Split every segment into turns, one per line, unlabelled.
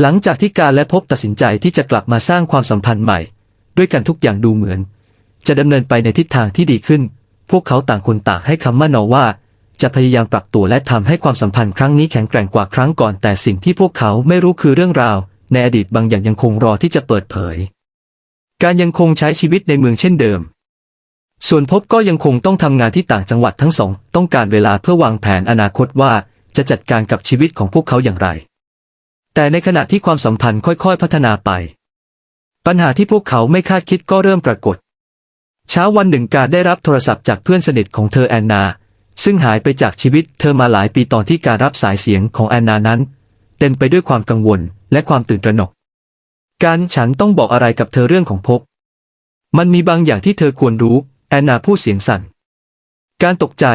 หลังจากที่การและพบตัดสินใจที่จะกลับมาสร้างความสัมพันธ์ใหม่ ด้วยกันทุกอย่างดูเหมือน จะดำเนินไปในทิศทางที่ดีขึ้น พวกเขาต่างคนต่างให้คำมั่นว่า จะพยายามปรับตัวและทำให้ความสัมพันธ์ครั้งนี้แข็งแกร่งกว่าครั้งก่อน แต่สิ่งที่พวกเขาไม่รู้คือเรื่องราว ในอดีตบางอย่างยังคงรอที่จะเปิดเผย การยังคงใช้ชีวิตในเมืองเช่นเดิม ส่วนพบก็ยังคงต้องทำงานที่ต่างจังหวัดทั้งสอง ต้องการเวลาเพื่อวางแผนอนาคตว่าจะจัดการกับชีวิตของพวกเขาอย่างไร แต่ในขณะที่ความสัมพันธ์ค่อยๆ พัฒนาไป ปัญหาที่พวกเขาไม่คาดคิดก็เริ่มปรากฏ เช้าวันหนึ่งการได้รับโทรศัพท์จากเพื่อนสนิทของเธอแอนนา ซึ่งหายไปจากชีวิตเธอมาหลายปีตอนที่การรับสายเสียงของแอนนานั้น เต็มไปด้วยความกังวลและความตื่นตระหนก การฉันต้องบอกอะไรกับเธอเรื่องของพบ มันมีบางอย่างที่เธอควรรู้ แอนนาพูดเสียงสั่น การตกใจ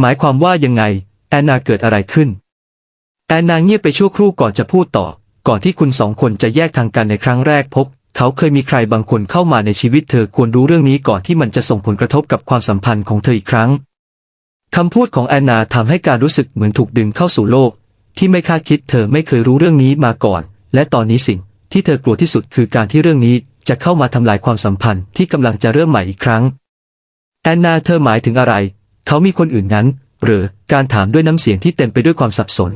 หมายความว่ายังไง แอนนาเกิดอะไรขึ้น อนนาเงียบไปชั่วครู่ก่อนจะพูดต่อ ก่อนที่คุณสองคนจะแยกทางกันในครั้งแรกพบ เขาเคยมีใครบางคนเข้ามาในชีวิตเธอควรรู้เรื่องนี้ก่อนที่มันจะส่งผลกระทบกับความสัมพันธ์ของเธออีกครั้งคำพูดของแอนนาทำให้การรู้สึกเหมือนถูกดึงเข้าสู่โลก ที่ไม่คาดคิดเธอไม่เคยรู้เรื่องนี้มาก่อน และตอนนี้สิ่งที่เธอกลัวที่สุดคือการที่เรื่องนี้จะเข้ามาทำลายความสัมพันธ์ที่กำลังจะเริ่มใหม่อีกครั้ง แอนนาเธอหมายถึงอะไร เขามีคนอื่นนั้น หรือการถามด้วยน้ำเสียงที่เต็มไปด้วยความสับสน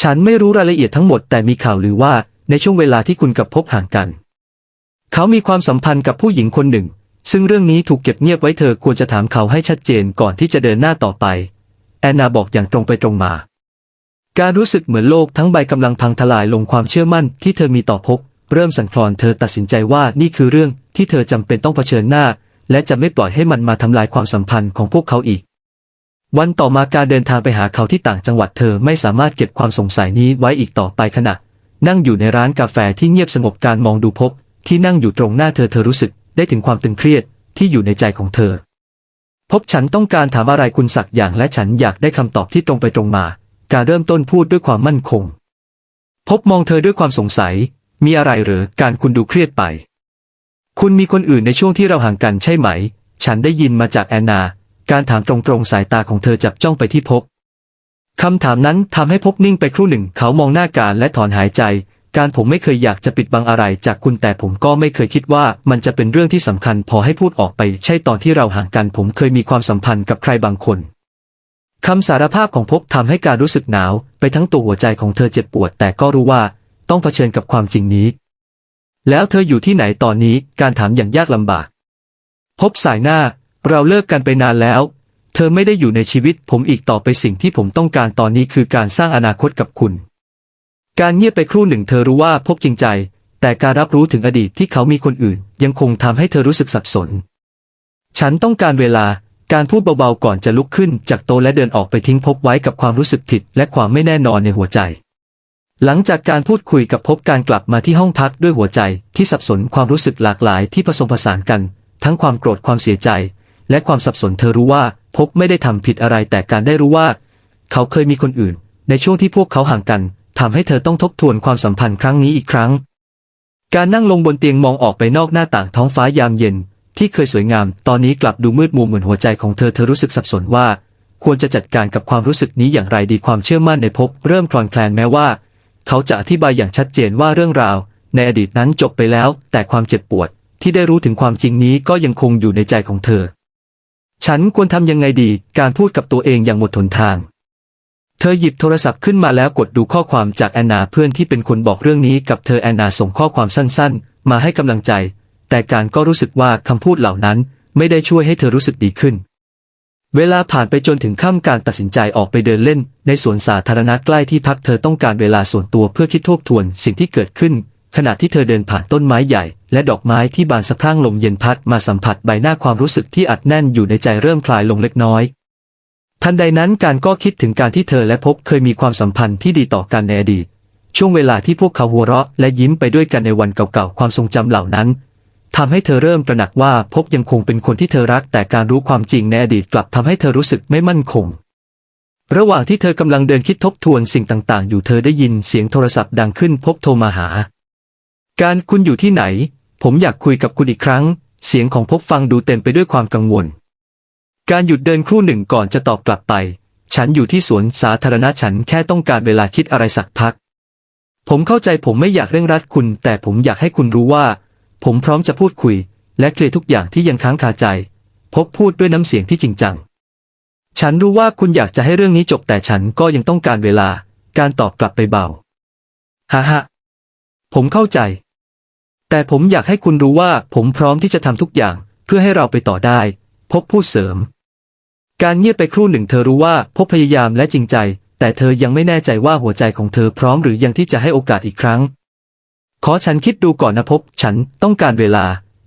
ฉันไม่รู้รายละเอียดทั้งหมดแต่มีข่าวลือว่าในช่วงเวลาที่คุณกับพบห่างกัน เขามีความสัมพันธ์กับผู้หญิงคนหนึ่ง ซึ่งเรื่องนี้ถูกเก็บเงียบไว้เธอควรจะถามเขาให้ชัดเจนก่อนที่จะเดินหน้าต่อไป แอนนาบอกอย่างตรงไปตรงมา การรู้สึกเหมือนโลกทั้งใบกำลังพังทลายลงความเชื่อมั่นที่เธอมีต่อพบ เริ่มสั่นคลอนเธอตัดสินใจว่านี่คือเรื่องที่เธอจำเป็นต้องเผชิญหน้า และจะไม่ปล่อยให้มันมาทำลายความสัมพันธ์ของพวกเขาอีก วันต่อมาการเดินทางไปหาเขาที่ต่างจังหวัดเธอไม่สามารถเก็บความสงสัยนี้ไว้อีกต่อไปขณะ นั่งอยู่ในร้านกาแฟที่เงียบสงบการมองดูพบ ที่นั่งอยู่ตรงหน้าเธอเธอรู้สึกได้ถึงความตึงเครียดที่อยู่ในใจของเธอ พบฉันต้องการถามอะไรคุณสักอย่างและฉันอยากได้คำตอบที่ตรงไปตรงมา การเริ่มต้นพูดด้วยความมั่นคง พบมองเธอด้วยความสงสัย มีอะไรหรือการคุณดูเครียดไป คุณมีคนอื่นในช่วงที่เราห่างกันใช่ไหม ฉันได้ยินมาจากแอนนา การถามตรงๆสายตาของเธอจับจ้องไปที่พบคำถามนั้นทำให้พบนิ่งไปครู่หนึ่ง เขามองหน้าการและถอนหายใจ การผมไม่เคยอยากจะปิดบังอะไรจากคุณแต่ผมก็ไม่เคยคิดว่ามันจะเป็นเรื่องที่สำคัญพอให้พูดออกไป ใช่ตอนที่เราห่างกันผมเคยมีความสัมพันธ์กับใครบางคนคำสารภาพของพบทำให้การรู้สึกหนาว ไปทั้งตัวหัวใจของเธอเจ็บปวด แต่ก็รู้ว่า ต้องเผชิญกับความจริงนี้ แล้วเธออยู่ที่ไหนตอนนี้การถามอย่างยากลำบาก พบสายหน้า เราเลิกกันไปนานแล้ว เธอไม่ได้อยู่ในชีวิตผมอีกต่อไปสิ่งที่ผมต้องการตอนนี้คือการสร้างอนาคตกับคุณ การเงียบไปครู่หนึ่งเธอรู้ว่าพบจริงใจ แต่การรับรู้ถึงอดีตที่เขามีคนอื่น ยังคงทำให้เธอรู้สึกสับสน ฉันต้องการเวลาการพูดเบาๆก่อนจะลุกขึ้นจากโต๊ะและเดินออกไปทิ้งพบไว้กับความรู้สึกผิดและความไม่แน่นอนในหัวใจ หลังจากการพูดคุยกับพบการกลับมาที่ห้องพักด้วยหัวใจที่สับสนความรู้สึกหลากหลายที่ผสมผสานกัน ทั้งความโกรธความเสียใจ และความสับสนเธอรู้ว่าพบไม่ได้ทำผิดอะไรแต่การได้รู้ว่า เขาเคยมีคนอื่น ในช่วงที่พวกเขาห่างกันทำให้เธอต้องทบทวนความสัมพันธ์ครั้งนี้อีกครั้ง การนั่งลงบนเตียงมองออกไปนอกหน้าต่างท้องฟ้ายามเย็น ที่เคยสวยงาม ตอนนี้กลับดูมืดมัวเหมือนหัวใจของเธอเธอรู้สึกสับสนว่า ควรจะจัดการกับความรู้สึกนี้อย่างไรดีความเชื่อมั่นในพบ เริ่มคลอนแคลนแม้ว่า เขาจะอธิบายอย่างชัดเจนว่าเรื่องราว ในอดีตนั้นจบไปแล้ว แต่ความเจ็บปวด ที่ได้รู้ถึงความจริงนี้ก็ยังคงอยู่ในใจของเธอ ฉันควรทำยังไงดี การพูดกับตัวเองอย่างหมดหนทาง เธอหยิบโทรศัพท์ขึ้นมาแล้วกดดูข้อความจากแอนนาเพื่อนที่เป็นคนบอกเรื่องนี้กับเธอแอนนาส่งข้อความสั้นๆ มาให้กำลังใจ แต่การก็รู้สึกว่าคำพูดเหล่านั้นไม่ได้ช่วยให้เธอรู้สึกดีขึ้น เวลาผ่านไปจนถึงค่ำการตัดสินใจออกไปเดินเล่น ในสวนสาธารณะใกล้ที่พักเธอต้องการเวลาส่วนตัวเพื่อคิดทบทวนสิ่งที่เกิดขึ้น ขณะที่เธอเดินผ่านต้นไม้ใหญ่ และดอกไม้ที่บานสะพรั่งลมเย็นพัดมาสัมผัสใบหน้าความรู้สึกที่อัดแน่นอยู่ในใจเริ่มคลายลงเล็กน้อย ทันใดนั้นการก็คิดถึงการที่เธอและพบเคยมีความสัมพันธ์ที่ดีต่อกันในอดีตช่วงเวลาที่พวกเขาหัวเราะและยิ้มไปด้วยกันในวันเก่าๆความทรงจำเหล่านั้นทำให้เธอเริ่มตระหนักว่าพบยังคงเป็นคนที่เธอรัก แต่การรู้ความจริงในอดีตกลับทำให้เธอรู้สึกไม่มั่นคงระหว่างที่เธอกำลังเดินคิดทบทวนสิ่งต่างๆ อยู่เธอได้ยินเสียงโทรศัพท์ดังขึ้นพบโทรมาหา การคุณอยู่ที่ไหน ผมอยากคุยกับคุณอีกครั้ง เสียงของพบฟังดูเต็มไปด้วยความกังวล การหยุดเดินครู่หนึ่งก่อนจะตอบกลับไป ฉันอยู่ที่สวนสาธารณะฉันแค่ต้องการเวลาคิดอะไรสักพัก ผมเข้าใจผมไม่อยากเร่งรัดคุณ แต่ผมอยากให้คุณรู้ว่า ผมพร้อมจะพูดคุย และเคลียร์ทุกอย่างที่ยังค้างคาใจ พบพูดด้วยน้ำเสียงที่จริงจัง ฉันรู้ว่าคุณอยากจะให้เรื่องนี้จบแต่ฉันก็ยังต้องการเวลา การตอบกลับไปเบาฮ่าฮ่าผมเข้าใจ แต่ผมอยากให้คุณรู้ว่าผมพร้อมที่จะทำทุกอย่างเพื่อให้เราไปต่อได้ พบพูดเสริม การเงียบไปครู่หนึ่งเธอรู้ว่าพบพยายามและจริงใจ แต่เธอยังไม่แน่ใจว่าหัวใจของเธอพร้อมหรือยังที่จะให้โอกาสอีกครั้ง ขอฉันคิดดูก่อนนะพบ ฉันต้องการเวลา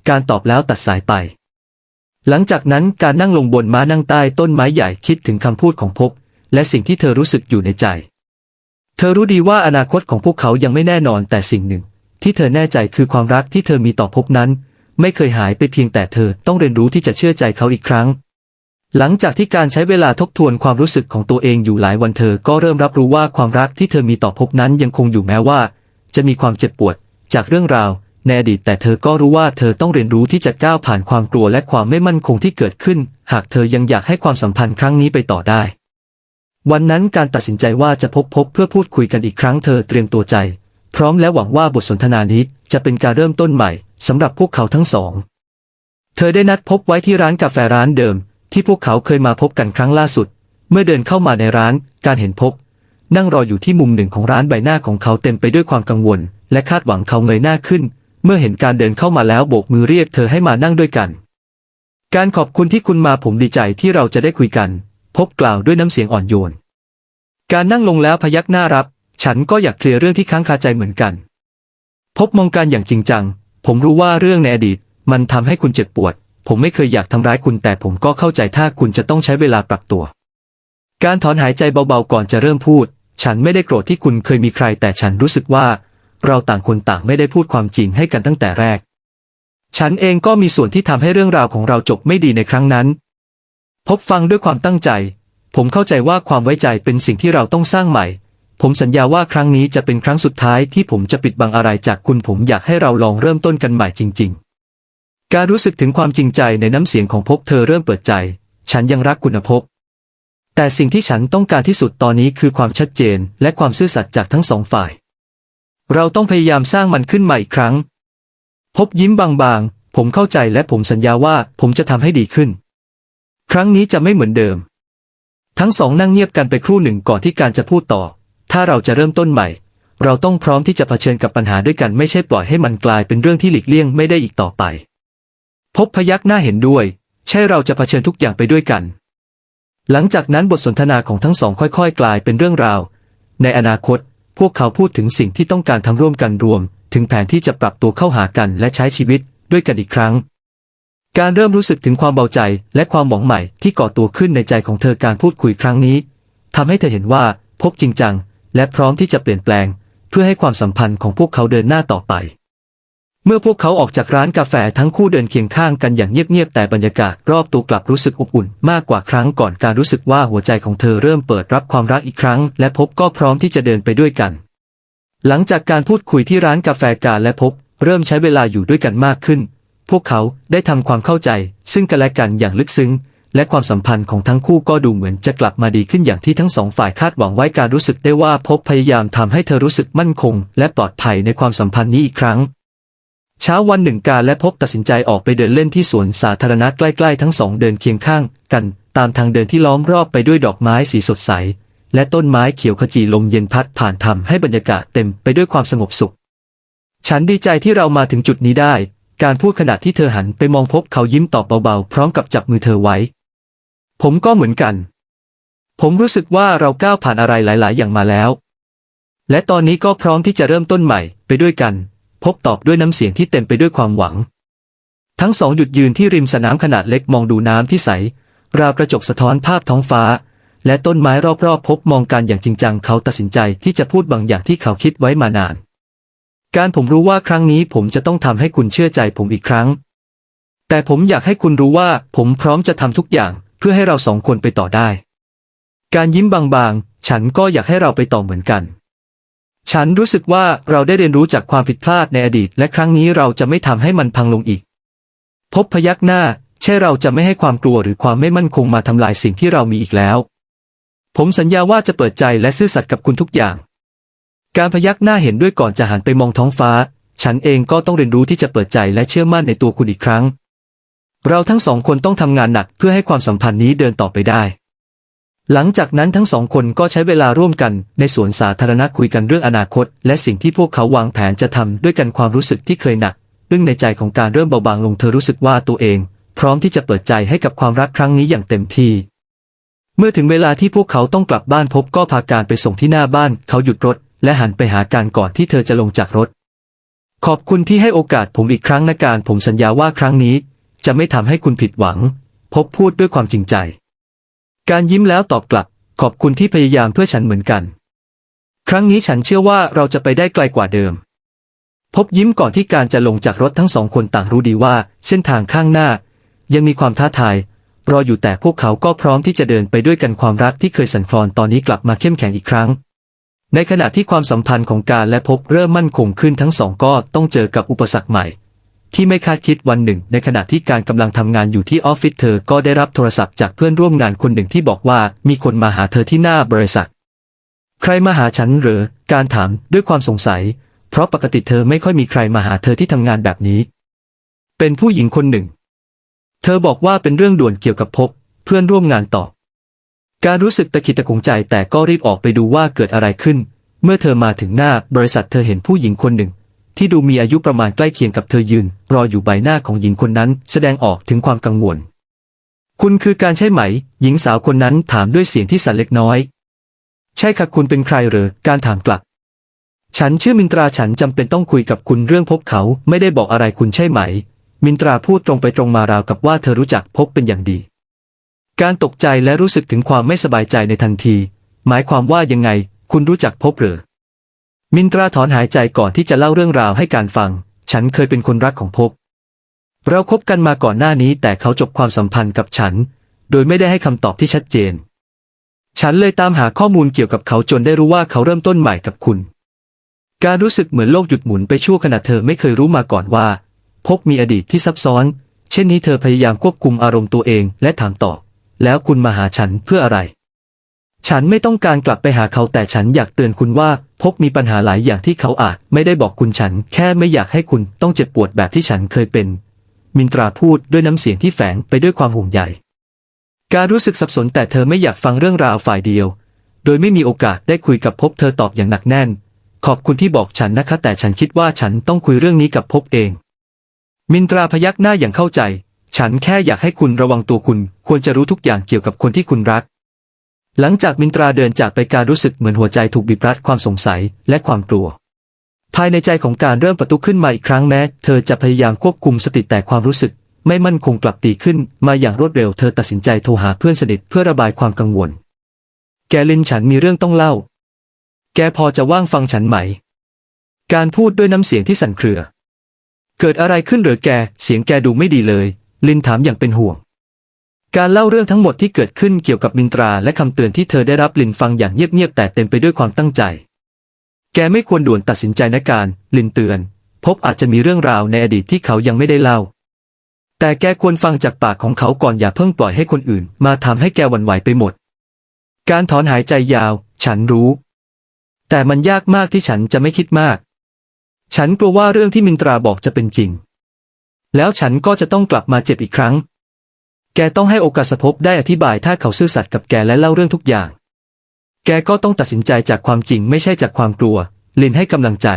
การตอบแล้วตัดสายไป หลังจากนั้นการนั่งลงบนม้านั่งใต้ต้นไม้ใหญ่คิดถึงคำพูดของพบ และสิ่งที่เธอรู้สึกอยู่ในใจ เธอรู้ดีว่าอนาคตของพวกเขายังไม่แน่นอนแต่สิ่งหนึ่ง ที่เธอแน่ใจคือความรักที่เธอมีต่อพบนั้น ไม่เคยหายไปเพียงแต่เธอต้องเรียนรู้ที่จะเชื่อใจเขาอีกครั้ง หลังจากที่การใช้เวลาทบทวนความรู้สึกของตัวเองอยู่หลายวันเธอก็เริ่มรับรู้ว่าความรักที่เธอมีต่อพบนั้นยังคงอยู่แม้ว่า จะมีความเจ็บปวด จากเรื่องราวในอดีตแต่เธอก็รู้ว่าเธอต้องเรียนรู้ที่จะก้าวผ่านความกลัวและความไม่มั่นคงที่เกิดขึ้น หากเธอยังอยากให้ความสัมพันธ์ครั้งนี้ไปต่อได้ วันนั้นการตัดสินใจว่าจะพบพบเพื่อพูดคุยกันอีกครั้งเธอเตรียมตัวใจ พร้อมและหวังว่าบทสนทนานี้จะเป็นการเริ่มต้นใหม่สำหรับพวกเขาทั้งสอง เธอได้นัดพบไว้ที่ร้านกาแฟร้านเดิม ที่พวกเขาเคยมาพบกันครั้งล่าสุด เมื่อเดินเข้ามาในร้าน การเห็นพบ นั่งรออยู่ที่มุมหนึ่งของร้านใบหน้าของเขาเต็มไปด้วยความกังวล และคาดหวังเขาเงยหน้าขึ้น เมื่อเห็นการเดินเข้ามาแล้วโบกมือเรียกเธอให้มานั่งด้วยกัน การขอบคุณที่คุณมาผมดีใจที่เราจะได้คุยกัน พบกล่าวด้วยน้ำเสียงอ่อนโยน การนั่งลงแล้วพยักหน้ารับ ฉันก็อยากเคลียร์เรื่องที่ค้างคาใจเหมือนกัน พบมองการอย่างจริงจัง ผมรู้ว่าเรื่องในอดีต มันทำให้คุณเจ็บปวด ผมไม่เคยอยากทำร้ายคุณแต่ผมก็เข้าใจถ้าคุณจะต้องใช้เวลาปรับตัว การถอนหายใจเบาๆก่อนจะเริ่มพูด ฉันไม่ได้โกรธที่คุณเคยมีใคร แต่ฉันรู้สึกว่า เราต่างคนต่างไม่ได้พูดความจริงให้กันตั้งแต่แรก ฉันเองก็มีส่วนที่ทำให้เรื่องราวของเราจบไม่ดีในครั้งนั้น พบฟังด้วยความตั้งใจ ผมเข้าใจว่าความไว้ใจเป็นสิ่งที่เราต้องสร้างใหม่ ผมสัญญาว่าครั้งนี้จะเป็นครั้งสุดท้ายที่ผมจะปิดบังอะไรจากคุณผมอยากให้เราลองเริ่มต้นกันใหม่จริง ๆ การรู้สึกถึงความจริงใจในน้ำเสียงของพบเธอเริ่มเปิดใจ ฉันยังรักคุณพบ แต่สิ่งที่ฉันต้องการที่สุดตอนนี้คือความชัดเจน และความซื่อสัตย์จากทั้งสองฝ่าย เราต้องพยายามสร้างมันขึ้นมาอีกครั้ง พบยิ้มบางๆ ผมเข้าใจและผมสัญญาว่าผมจะทำให้ดีขึ้น ครั้งนี้จะไม่เหมือนเดิม ทั้งสองนั่งเงียบกันไปครู่หนึ่งก่อนที่การจะพูดต่อ ถ้าเราจะเริ่มต้นใหม่ เราต้องพร้อมที่จะเผชิญกับปัญหาด้วยกันไม่ใช่ปล่อยให้มันกลายเป็นเรื่องที่หลีกเลี่ยงไม่ได้อีกต่อไป พบพยักหน้าเห็นด้วย ใช่เราจะเผชิญทุกอย่างไปด้วยกัน หลังจากนั้นบทสนทนาของทั้งสองค่อยๆ กลายเป็นเรื่องราว ในอนาคต พวกเขาพูดถึงสิ่งที่ต้องการทำร่วมกันรวม ถึงแผนที่จะปรับตัวเข้าหากันและใช้ชีวิตด้วยกันอีกครั้งการเริ่มรู้สึกถึงความเบาใจและความหวังใหม่ที่ก่อตัวขึ้นในใจของเธอการพูดคุยครั้งนี้ทำให้เธอเห็นว่าพบจริงจัง และพร้อมที่จะเปลี่ยนแปลง เพื่อให้ความสัมพันธ์ของพวกเขาเดินหน้าต่อไป เมื่อพวกเขาออกจากร้านกาแฟทั้งคู่เดินเคียงข้างกันอย่างเงียบๆแต่บรรยากาศรอบตัวกลับรู้สึกอบอุ่นมากกว่าครั้งก่อนการรู้สึกว่าหัวใจของเธอเริ่มเปิดรับความรักอีกครั้ง และพบก็พร้อมที่จะเดินไปด้วยกัน หลังจากการพูดคุยที่ร้านกาแฟกาและพบ เริ่มใช้เวลาอยู่ด้วยกันมากขึ้น พวกเขาได้ทำความเข้าใจ ซึ่งกันและกันอย่างลึกซึ้ง และความสัมพันธ์ของทั้งคู่ก็ดูเหมือนจะกลับมาดีขึ้นอย่างที่ทั้งสองฝ่ายคาดหวังไว้การรู้สึกได้ว่าพบพยายามทำให้เธอรู้สึกมั่นคง และปลอดภัยในความสัมพันธ์นี้อีกครั้ง เช้าวันหนึ่งการและพบตัดสินใจออกไปเดินเล่นที่สวนสาธารณะใกล้ๆทั้งสองเดินเคียงข้างกัน ตามทางเดินที่ล้อมรอบไปด้วยดอกไม้สีสดใส และต้นไม้เขียวขจีลมเย็นพัดผ่านทำให้บรรยากาศเต็มไปด้วยความสงบสุข ฉันดีใจที่เรามาถึงจุดนี้ได้ การพูดขณะที่เธอหันไปมองพบเขายิ้มตอบเบาๆ พร้อมกับจับมือเธอไว้ ผมก็เหมือนกัน ผมรู้สึกว่าเราก้าวผ่านอะไรหลาย ๆ อย่างมาแล้ว และตอนนี้ก็พร้อมที่จะเริ่มต้นใหม่ไปด้วยกัน พบตอบด้วยน้ำเสียงที่เต็มไปด้วยความหวัง ทั้งสองหยุดยืนที่ริมสนามขนาดเล็กมองดูน้ำที่ใส ราวกระจกสะท้อนภาพท้องฟ้า และต้นไม้รอบๆ พบมองกันอย่างจริงจังเขาตัดสินใจที่จะพูดบางอย่างที่เขาคิดไว้มานาน การผมรู้ว่าครั้งนี้ผมจะต้องทำให้คุณเชื่อใจผมอีกครั้ง แต่ผมอยากให้คุณรู้ว่าผมพร้อมจะทำทุกอย่าง เพื่อให้เราสองคนไปต่อได้ การยิ้มบางๆ ฉันก็อยากให้เราไปต่อเหมือนกัน ฉันรู้สึกว่าเราได้เรียนรู้จากความผิดพลาดในอดีต และครั้งนี้เราจะไม่ทำให้มันพังลงอีก พบพยักหน้าใช่เราจะไม่ให้ความกลัวหรือความไม่มั่นคงมาทำลายสิ่งที่เรามีอีกแล้ว ผมสัญญาว่าจะเปิดใจและซื่อสัตย์กับคุณทุกอย่าง การพยักหน้าเห็นด้วยก่อนจะหันไปมองท้องฟ้า ฉันเองก็ต้องเรียนรู้ที่จะเปิดใจและเชื่อมั่นในตัวคุณอีกครั้ง เราทั้งสองคนต้องทำงานหนักเพื่อให้ความสัมพันธ์นี้เดินต่อไปได้ หลังจากนั้นทั้งสองคนก็ใช้เวลาร่วมกันในสวนสาธารณะคุยกันเรื่องอนาคต และสิ่งที่พวกเขาวางแผนจะทำด้วยกันความรู้สึกที่เคยหนักอึ้งในใจของการเริ่มเบาบางลงเธอรู้สึกว่าตัวเอง พร้อมที่จะเปิดใจให้กับความรักครั้งนี้อย่างเต็มที่ เมื่อถึงเวลาที่พวกเขาต้องกลับบ้านพบก็พาการไปส่งที่หน้าบ้าน เขาหยุดรถ และหันไปหาการก่อนที่เธอจะลงจากรถ ขอบคุณที่ให้โอกาสผมอีกครั้งนะการผมสัญญาว่าครั้งนี้ จะไม่ทำให้คุณผิดหวัง พบพูดด้วยความจริงใจ การยิ้มแล้วตอบกลับ ขอบคุณที่พยายามเพื่อฉันเหมือนกัน ครั้งนี้ฉันเชื่อว่าเราจะไปได้ไกลกว่าเดิม พบยิ้มก่อนที่การจะลงจากรถทั้งสองคนต่างรู้ดีว่า เส้นทางข้างหน้า ยังมีความท้าทาย รออยู่แต่พวกเขาก็พร้อมที่จะเดินไปด้วยกันความรักที่เคยสั่นคลอนตอนนี้กลับมาเข้มแข็งอีกครั้งในขณะที่ความสัมพันธ์ของการและพบเริ่มมั่นคงขึ้นทั้งสองก็ต้องเจอกับอุปสรรคใหม่ ที่ไม่คาดคิดวันหนึ่ง ในขณะที่การกำลังทำงานอยู่ที่ออฟฟิศเธอก็ได้รับโทรศัพท์จากเพื่อนร่วมงานคนหนึ่งที่บอกว่ามีคนมาหาเธอที่หน้าบริษัท ใครมาหาฉันเหรอการถามด้วยความสงสัย เพราะปกติเธอไม่ค่อยมีใครมาหาเธอที่ทำงานแบบนี้ เป็นผู้หญิงคนหนึ่ง เธอบอกว่าเป็นเรื่องด่วนเกี่ยวกับพบ เพื่อนร่วมงานตอบ การรู้สึกตะขิดตะขวงใจแต่ก็รีบออกไปดูว่าเกิดอะไรขึ้น เมื่อเธอมาถึงหน้าบริษัทเธอเห็นผู้หญิงคนหนึ่ง ที่ดูมีอายุประมาณใกล้เคียงกับเธอยืน รออยู่ใบหน้าของหญิงคนนั้น แสดงออกถึงความกังวล คุณคือการใช่ไหม หญิงสาวคนนั้นถามด้วยเสียงที่สั่นเล็กน้อย ใช่ค่ะคุณเป็นใครเหรอ การถามกลับ ฉันชื่อมินตราฉันจำเป็นต้องคุยกับคุณเรื่องพบเขาไม่ได้บอกอะไรคุณใช่ไหม มินตราพูดตรงไปตรงมาราวกับว่าเธอรู้จักพบเป็นอย่างดี การตกใจและรู้สึกถึงความไม่สบายใจในทันที หมายความว่ายังไง คุณรู้จักพบเหรอ มินตราถอนหายใจก่อนที่จะเล่าเรื่องราวให้การฟัง ฉันเคยเป็นคนรักของพบเราคบกันมาก่อนหน้านี้แต่เขาจบความสัมพันธ์กับฉัน โดยไม่ได้ให้คำตอบที่ชัดเจน ฉันเลยตามหาข้อมูลเกี่ยวกับเขาจนได้รู้ว่าเขาเริ่มต้นใหม่กับคุณ การรู้สึกเหมือนโลกหยุดหมุนไปชั่วขณะเธอไม่เคยรู้มาก่อนว่าพบมีอดีตที่ซับซ้อน เช่นนี้เธอพยายามควบคุมอารมณ์ตัวเองและถามตอบแล้วคุณมาหาฉันเพื่ออะไร ฉันไม่ต้องการกลับไปหาเขาแต่ฉันอยากเตือนคุณว่า พบมีปัญหาหลายอย่างที่เขาอาจไม่ได้บอกคุณฉัน แค่ไม่อยากให้คุณต้องเจ็บปวดแบบที่ฉันเคยเป็น มินตราพูดด้วยน้ำเสียงที่แฝงไปด้วยความห่วงใยการรู้สึกสับสนแต่เธอไม่อยากฟังเรื่องราวฝ่ายเดียว โดยไม่มีโอกาสได้คุยกับพบเธอตอบอย่างหนักแน่น ขอบคุณที่บอกฉันนะคะ แต่ฉันคิดว่าฉันต้องคุยเรื่องนี้กับพบเอง มินตราพยักหน้าอย่างเข้าใจ ฉันแค่อยากให้คุณระวังตัวคุณ ควรจะรู้ทุกอย่างเกี่ยวกับคนที่คุณรัก หลังจากมินตราเดินจากไปการรู้สึกเหมือนหัวใจถูกบีบรัดความสงสัยและความกลัว ภายในใจของการเริ่มประตุขึ้นมาอีกครั้งแม้ เธอจะพยายามควบคุมสติแต่ความรู้สึก ไม่มั่นคงกลับตีขึ้น มาอย่างรวดเร็วเธอตัดสินใจโทรหาเพื่อนสนิทเพื่อระบายความกังวล แกลินฉันมีเรื่องต้องเล่า แกพอจะว่างฟังฉันไหม การพูดด้วยน้ำเสียงที่สั่นเครือ เกิดอะไรขึ้นเหรือแก เสียงแกดูไม่ดีเลย ลินถามอย่างเป็นห่วง การเล่าเรื่องทั้งหมดที่เกิดขึ้นเกี่ยวกับมินตราและคำเตือนที่เธอได้รับลินฟังอย่างเงียบๆแต่เต็มไปด้วยความตั้งใจ แกไม่ควรด่วนตัดสินใจนะการลินเตือน พบอาจจะมีเรื่องราวในอดีตที่เขายังไม่ได้เล่า แต่แกควรฟังจากปากของเขาก่อนอย่าเพิ่งปล่อยให้คนอื่น มาทำให้แกหวั่นไหวไปหมด การถอนหายใจยาว ฉันรู้ แต่มันยากมากที่ฉันจะไม่คิดมาก ฉันกลัวว่าเรื่องที่มินตราบอกจะเป็นจริง แล้วฉันก็จะต้องกลับมาเจ็บอีกครั้ง แกต้องให้โอกาสภพได้อธิบายถ้าเขาซื่อสัตย์กับแกและเล่าเรื่องทุกอย่าง แกก็ต้องตัดสินใจจากความจริงไม่ใช่จากความกลัว ลินให้กำลังใจ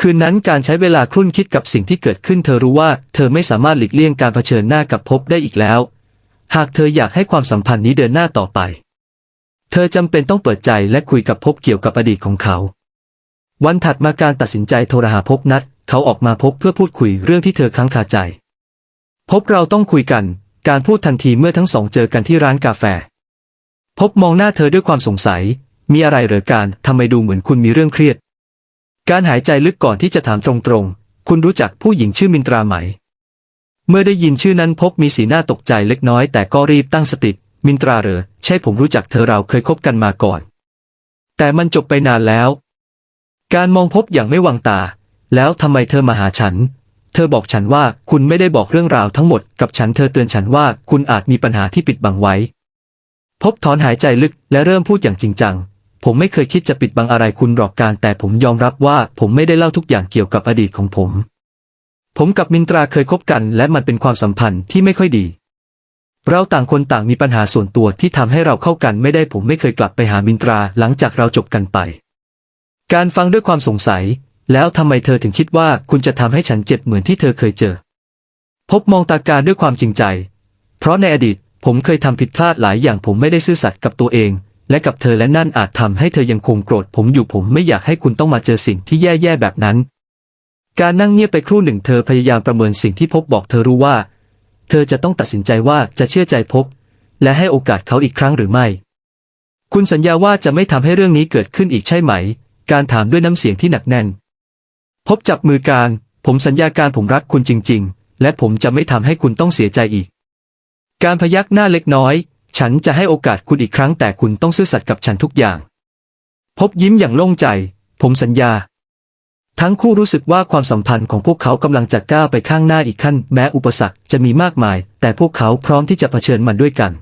คืนนั้นการใช้เวลาครุ่นคิดกับสิ่งที่เกิดขึ้น เธอรู้ว่าเธอไม่สามารถหลีกเลี่ยงการเผชิญหน้ากับพบได้อีกแล้ว หากเธออยากให้ความสัมพันธ์นี้เดินหน้าต่อไป เธอจำเป็นต้องเปิดใจและคุยกับพบเกี่ยวกับอดีตของเขา วันถัดมาการตัดสินใจโทรหาพบนัด เขาออกมาพบเพื่อพูดคุยเรื่องที่เธอค้างคาใจ พบเราต้องคุยกัน การพูดทันทีเมื่อทั้งสองเจอกันที่ร้านกาแฟ พบมองหน้าเธอด้วยความสงสัย มีอะไรเหรอการทำไมดูเหมือนคุณมีเรื่องเครียด การหายใจลึกก่อนที่จะถามตรงๆ คุณรู้จักผู้หญิงชื่อมินตราไหม เมื่อได้ยินชื่อนั้นพบมีสีหน้าตกใจเล็กน้อย แต่ก็รีบตั้งสติ มินตราเหรอ ใช่ผมรู้จักเธอเราเคยคบกันมาก่อน แต่มันจบไปนานแล้ว การมองพบอย่างไม่วางตา แล้วทำไมเธอมาหาฉัน เธอบอกฉันว่าคุณไม่ได้บอกเรื่องราวทั้งหมดกับฉันเธอเตือนฉันว่าคุณอาจมีปัญหาที่ปิดบังไว้ พบถอนหายใจลึกและเริ่มพูดอย่างจริงจัง ผมไม่เคยคิดจะปิดบังอะไรคุณหรอกการ แต่ผมยอมรับว่าผมไม่ได้เล่าทุกอย่างเกี่ยวกับอดีตของผม ผมกับมินตราเคยคบกัน และมันเป็นความสัมพันธ์ที่ไม่ค่อยดี เราต่างคนต่างมีปัญหาส่วนตัวที่ทำให้เราเข้ากันไม่ได้ผมไม่เคยกลับไปหามินตราหลังจากเราจบกันไป การฟังด้วยความสงสัย แล้วทำไมเธอถึงคิดว่าคุณจะทำให้ฉันเจ็บเหมือนที่เธอเคยเจอ พบมองตาการด้วยความจริงใจ เพราะในอดีตผมเคยทำผิดพลาดหลายอย่างผมไม่ได้ซื่อสัตย์กับตัวเอง และกับเธอและนั่นอาจทำให้เธอยังคงโกรธผมอยู่ผมไม่อยากให้คุณต้องมาเจอสิ่งที่แย่ๆแบบนั้น การนั่งเงียบไปครู่หนึ่งเธอพยายามประเมินสิ่งที่พบบอกเธอรู้ว่า เธอจะต้องตัดสินใจว่าจะเชื่อใจพบ และให้โอกาสเขาอีกครั้งหรือไม่ คุณสัญญาว่าจะไม่ทำให้เรื่องนี้เกิดขึ้นอีกใช่ไหม การถามด้วยน้ำเสียงที่หนักแน่น พบจับมือการ ผมสัญญาการผมรักคุณจริง ๆ และผมจะไม่ทำให้คุณต้องเสียใจอีก การพยักหน้าเล็กน้อย ฉันจะให้โอกาสคุณอีกครั้งแต่คุณต้องซื่อสัตย์กับฉันทุกอย่าง พบยิ้มอย่างโล่งใจ ผมสัญญา ทั้งคู่รู้สึกว่าความสัมพันธ์ของพวกเขากำลังจะก้าวไปข้างหน้าอีกขั้น แม้อุปสรรคจะมีมากมาย แต่พวกเขาพร้อมที่จะเผชิญมันด้วยกัน